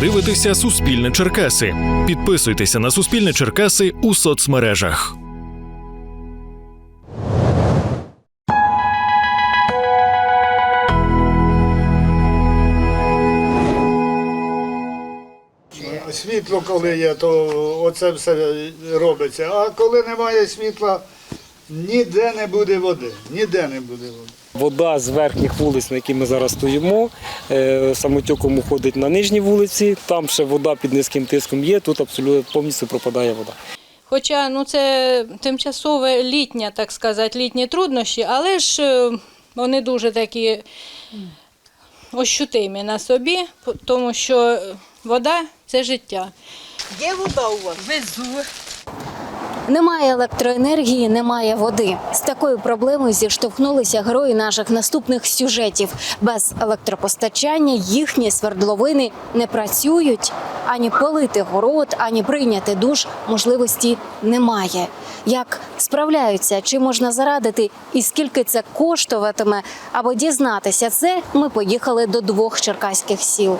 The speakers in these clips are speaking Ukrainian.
дивитеся Суспільне Черкаси. Підписуйтеся на Суспільне Черкаси у соцмережах. Світло, коли є, то оце все робиться. А коли немає світла, ніде не буде води. Ніде не буде води. Вода з верхніх вулиць, на яких ми зараз стоїмо, е, самотюком уходить на нижні вулиці. Там ще вода під низьким тиском є, тут абсолютно повністю пропадає вода. Хоча ну це тимчасове літня, так сказати, літні труднощі, але ж е, вони дуже такі ощутимі на собі, тому що вода це життя. Є вода у вас? Везу. Немає електроенергії, немає води. З такою проблемою зіштовхнулися герої наших наступних сюжетів. Без електропостачання їхні свердловини не працюють. Ані полити город, ані прийняти душ можливості немає. Як справляються, чи можна зарадити, і скільки це коштуватиме, аби дізнатися це, ми поїхали до двох черкаських сіл.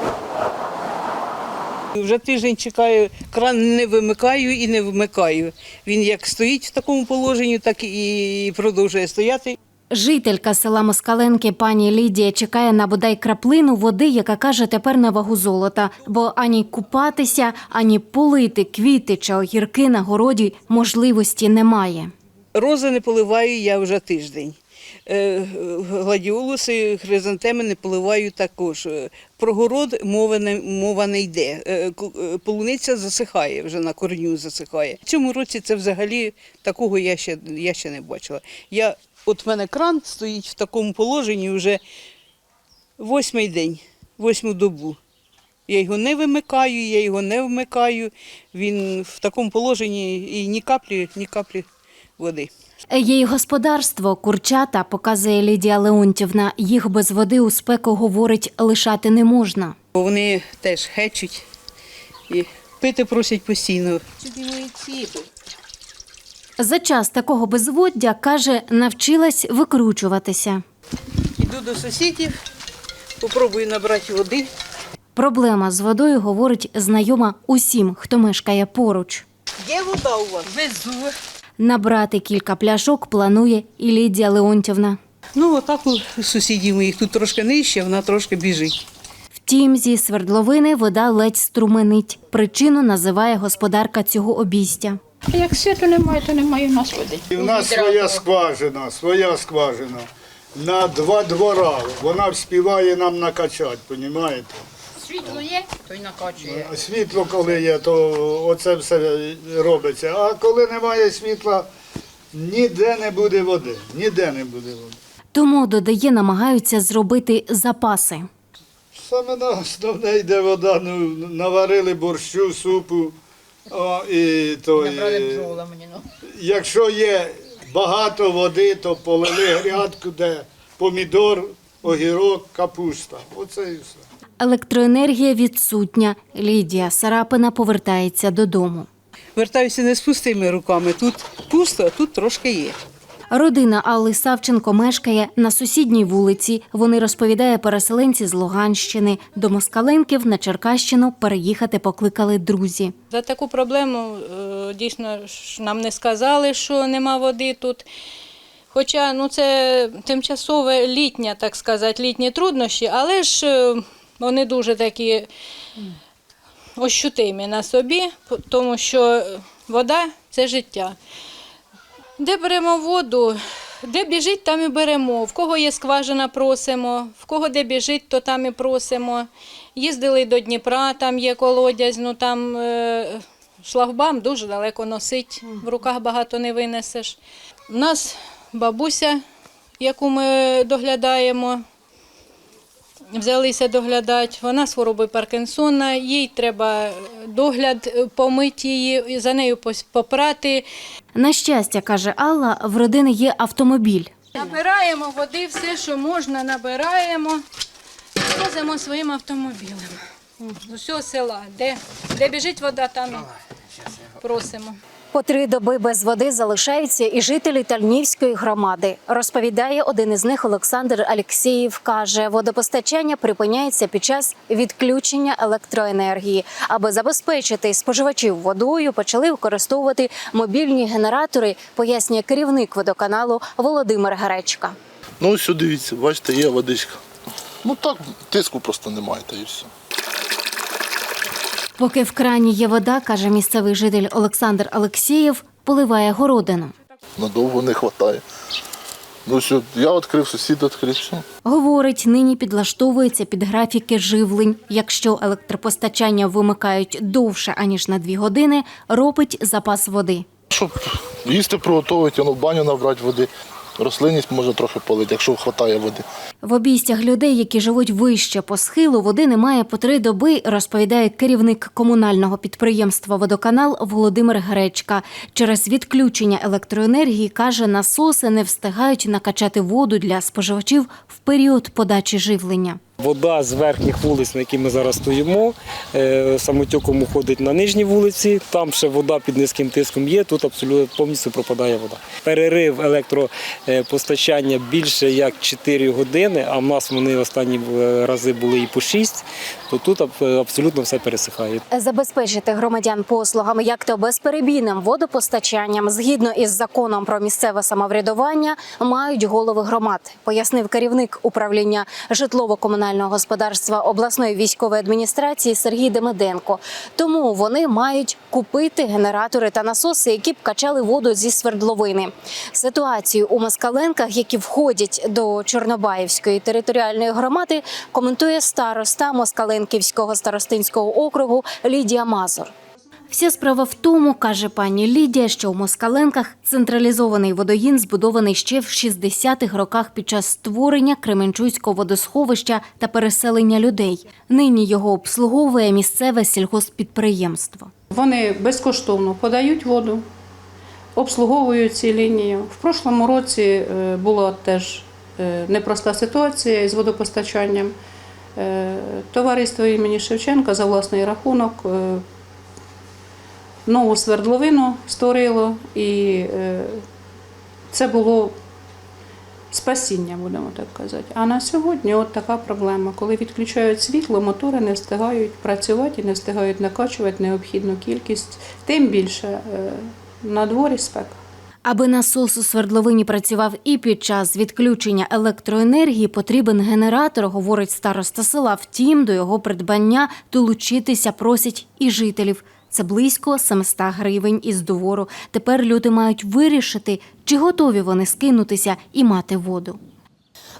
Вже тиждень чекаю, кран не вимикаю і не вмикаю. Він як стоїть в такому положенні, так і продовжує стояти. Жителька села Москаленки пані Лідія чекає на бодай краплину води, яка каже тепер на вагу золота, бо ані купатися, ані полити квіти чи огірки на городі можливості немає. Рози не поливаю я вже тиждень. Е, Гладіолуси, хризантеми не поливаю також. Е, Про город мова не, мова не йде. Е, Полуниця засихає, вже на корню засихає. В цьому році це взагалі такого я ще, я ще не бачила. Я, от в мене кран стоїть в такому положенні вже восьмий день, восьму добу. Я його не вимикаю, я його не вмикаю. Він в такому положенні і ні каплі, ні каплі води. Її господарство курчата показує Лідія Леонтівна. Їх без води у спеку говорить лишати не можна. Вони теж хечуть і пити просять постійно. За час такого безводдя каже, навчилась викручуватися. Іду до сусідів, попробую набрати води. Проблема з водою говорить знайома усім, хто мешкає поруч. Є вода у вас? Везу. Набрати кілька пляшок планує і Лідія Леонтівна. Ну, отак у сусідів моїх тут трошки нижче, вона трошки біжить. Втім, зі свердловини вода ледь струменить. Причину називає господарка цього обійстя. А як світу немає, то немає у нас води. І в нас своя скважина, своя скважина. На два двора. Вона вспіває нам накачати, розумієте? Світло є, то й накачує. Світло, коли є, то оце все робиться. А коли немає світла, ніде не буде води. Ніде не буде води. Тому додає, намагаються зробити запаси. Саме на основне йде вода, ну, наварили борщу, супу. О, і то, і, мені, ну. якщо є багато води, то полили грядку, де помідор, огірок, капуста. Оце і все. Електроенергія відсутня. Лідія Сарапина повертається додому. Вертаюся не з пустими руками. Тут пусто, а тут трошки є. Родина Алли Савченко мешкає на сусідній вулиці. Вони розповідає переселенці з Луганщини. До Москаленків на Черкащину переїхати покликали друзі. За таку проблему е, дійсно ж нам не сказали, що нема води тут. Хоча ну, це тимчасове літня, так сказати, літні труднощі, але ж е, вони дуже такі ощутимі на собі, тому що вода це життя. Де беремо воду, де біжить, там і беремо. В кого є скважина, просимо, в кого де біжить, то там і просимо. Їздили до Дніпра, там є колодязь, ну там е, шлагбам дуже далеко носить, в руках багато не винесеш. У нас бабуся, яку ми доглядаємо, взялися доглядати. Вона з хворобою Паркінсона, їй треба догляд, е, помити її, за нею пос- попрати. На щастя, каже Алла, в родини є автомобіль. Набираємо води, все, що можна, набираємо, возимо своїм автомобілем. З усього села. Де, де біжить вода, там просимо. По три доби без води залишаються і жителі Тальнівської громади. Розповідає один із них Олександр Алєксєєв. Каже, водопостачання припиняється під час відключення електроенергії. Аби забезпечити споживачів водою, почали використовувати мобільні генератори, пояснює керівник водоканалу Володимир Гречка. Ну, ось дивіться, бачите, є водичка. Ну так, тиску просто немає, та і все. Поки в крані є вода, каже місцевий житель Олександр Алексєєв, поливає городину. Надовго не вистачає. Ну що, я відкрив, сусід відкрив, все. Говорить, нині підлаштовується під графіки живлень. Якщо електропостачання вимикають довше аніж на дві години, робить запас води. Щоб їсти приготувати, ну, в баню набрати води. Рослинність може трохи полити, якщо вистачає води. В обійстях людей, які живуть вище по схилу, води немає по три доби, розповідає керівник комунального підприємства Водоканал Володимир Гречка. Через відключення електроенергії каже, насоси не встигають накачати воду для споживачів в період подачі живлення. Вода з верхніх вулиць, на яких ми зараз стоїмо, е, самотьоком уходить на нижні вулиці. Там ще вода під низьким тиском є. Тут абсолютно повністю пропадає вода. Перерив електропостачання більше як 4 години, а в нас вони останні е, рази були і по 6, то тут абсолютно все пересихає. Забезпечити громадян послугами, як то безперебійним водопостачанням, згідно із законом про місцеве самоврядування, мають голови громад, пояснив керівник управління житлово-комунального господарства обласної військової адміністрації Сергій Демиденко. Тому вони мають купити генератори та насоси, які б качали воду зі свердловини. Ситуацію у Москаленках, які входять до Чорнобаївської територіальної громади, коментує староста Москаленківського старостинського округу Лідія Мазур. Вся справа в тому, каже пані Лідія, що у Москаленках централізований водогін збудований ще в 60-х роках під час створення Кременчуцького водосховища та переселення людей. Нині його обслуговує місцеве сільгосппідприємство. Вони безкоштовно подають воду, обслуговують ці лінії. В прошлому році е, була теж е, непроста ситуація із водопостачанням. Е, Товариство імені Шевченка за власний рахунок нову свердловину створило, і е, це було спасіння, будемо так казати. А на сьогодні от така проблема. Коли відключають світло, мотори не встигають працювати і не встигають накачувати необхідну кількість, тим більше е, на дворі спека. Аби насос у свердловині працював і під час відключення електроенергії, потрібен генератор, говорить староста села. Втім, до його придбання долучитися просять і жителів. Це близько 700 гривень із довору. Тепер люди мають вирішити, чи готові вони скинутися і мати воду.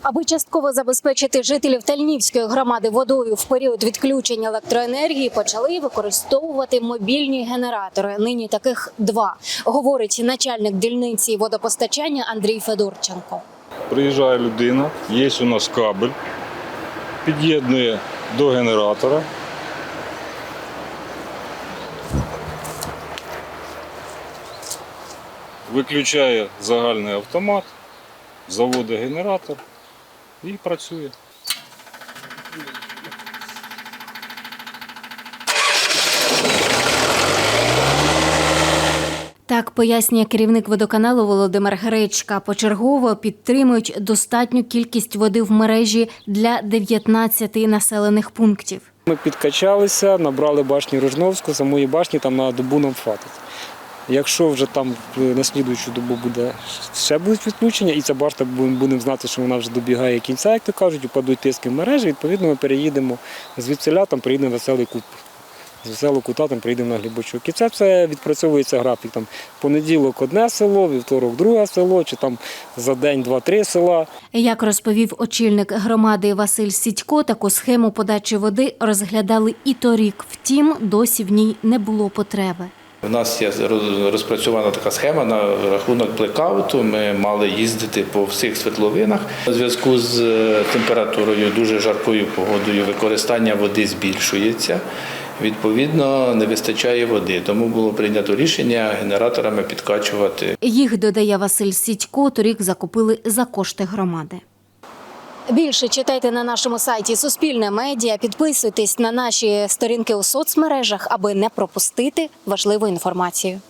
Аби частково забезпечити жителів Тальнівської громади водою в період відключення електроенергії, почали використовувати мобільні генератори. Нині таких два, говорить начальник дільниці водопостачання Андрій Федорченко. Приїжджає людина, є у нас кабель, під'єднує до генератора. Виключає загальний автомат, заводить генератор і працює. Так пояснює керівник водоканалу Володимир Гречка. Почергово підтримують достатню кількість води в мережі для 19 населених пунктів. Ми підкачалися, набрали башню Рожновську, самої башні там на добу нам хватить. Якщо вже там е, на слідуючу добу буде ще будуть відключення, і ця башта будемо знати, що вона вже добігає кінця, як то кажуть, упадуть тиски в мережі, відповідно ми переїдемо звідсиля, там приїдемо веселий кут. З веселого кута там приїдемо на Глібочок. І це все відпрацьовується графік. Там понеділок одне село, вівторок друге село, чи там за день два-три села. Як розповів очільник громади Василь Сідько, таку схему подачі води розглядали і торік. Втім, досі в ній не було потреби. У нас є роз- розпрацьована така схема на рахунок блекауту. Ми мали їздити по всіх свердловинах. У зв'язку з е, температурою, дуже жаркою погодою, використання води збільшується. Відповідно, не вистачає води, тому було прийнято рішення генераторами підкачувати Їх, додає Василь Сідько, торік закупили за кошти громади. Більше читайте на нашому сайті Суспільне медіа. Підписуйтесь на наші сторінки у соцмережах, аби не пропустити важливу інформацію.